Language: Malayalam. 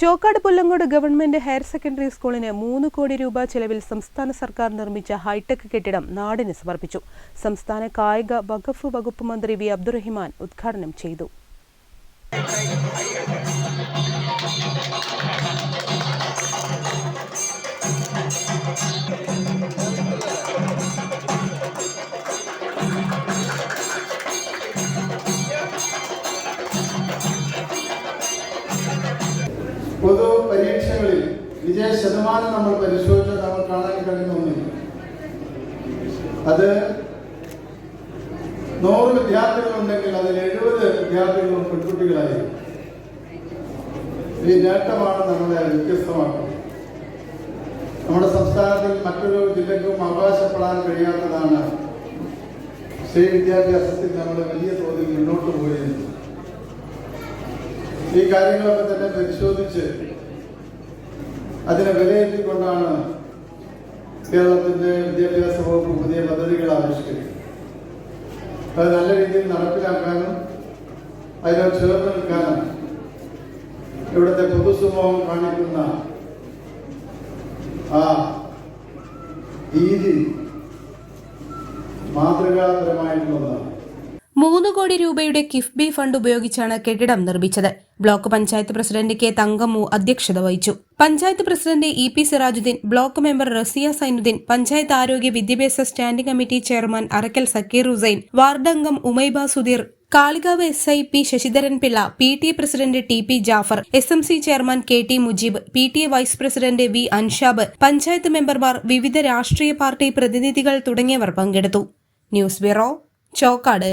Chokkad Pullangode government higher secondary സ്കൂളിന് മൂന്ന് കോടി രൂപ ചെലവിൽ സംസ്ഥാന സർക്കാർ നിർമ്മിച്ച ഹൈടെക് കെട്ടിടം നാടിന് സമർപ്പിച്ചു. സംസ്ഥാന കായിക വഖഫ് വകുപ്പ് മന്ത്രി വി അബ്ദുറഹിമാൻ ഉദ്ഘാടനം ചെയ്തു. പൊതു പരീക്ഷകളിൽ വിജയ ശതമാനം നമ്മൾ പരിശോധിച്ചാൽ നമ്മൾ കാണാൻ കഴിയുന്ന അത് നൂറ് വിദ്യാർത്ഥികളുണ്ടെങ്കിൽ അതിൽ എഴുപത് വിദ്യാർത്ഥികളും പെൺകുട്ടികളായിരിക്കും. ഈ നേട്ടമാണ് നമ്മളെ വ്യത്യസ്തമാക്കുന്നത്. നമ്മുടെ സംസ്ഥാനത്തിൽ മറ്റൊരു ജില്ലക്കും അവകാശപ്പെടാൻ കഴിയാത്തതാണ് സ്ത്രീ വിദ്യാഭ്യാസത്തിൽ നമ്മൾ വലിയ തോതിൽ ഈ കാര്യങ്ങളൊക്കെ തന്നെ പരിശോധിച്ച് അതിനെ വിലയിരുത്തിക്കൊണ്ടാണ് കേരളത്തിന്റെ വിദ്യാഭ്യാസ വകുപ്പ് പുതിയ പദ്ധതികൾ ആവിഷ്കരിക്കുന്നത്. അത് നല്ല രീതിയിൽ നടപ്പിലാക്കാനും അതിനോട് ചേർന്ന് നിൽക്കാനും ഇവിടുത്തെ പൊതുസമൂഹം കാണിക്കുന്ന ആ രീതി മാതൃകാപരമായിട്ടുള്ളതാണ്. മൂന്ന് കോടി രൂപയുടെ കിഫ്ബി ഫണ്ട് ഉപയോഗിച്ചാണ് കെട്ടിടം നിർമ്മിച്ചത്. Block panchayat president K Thankammu അധ്യക്ഷത വഹിച്ചു. Panchayat president E P Sirajuddin block member Raziya Sainuddin panchayat ആരോഗ്യ വിദ്യാഭ്യാസ standing committee chairman Arakkal Zakir Hussain വാർഡംഗം Umaiba Sudheer Kalikavu S I P Sasidharan Pillai P T president T P Jafar S M C chairman K T Mujeeb P T A vice president V Anshab panchayat മെമ്പർമാർ വിവിധ രാഷ്ട്രീയ പാർട്ടി പ്രതിനിധികൾ തുടങ്ങിയവർ പങ്കെടുത്തു. News bureau Chokkad.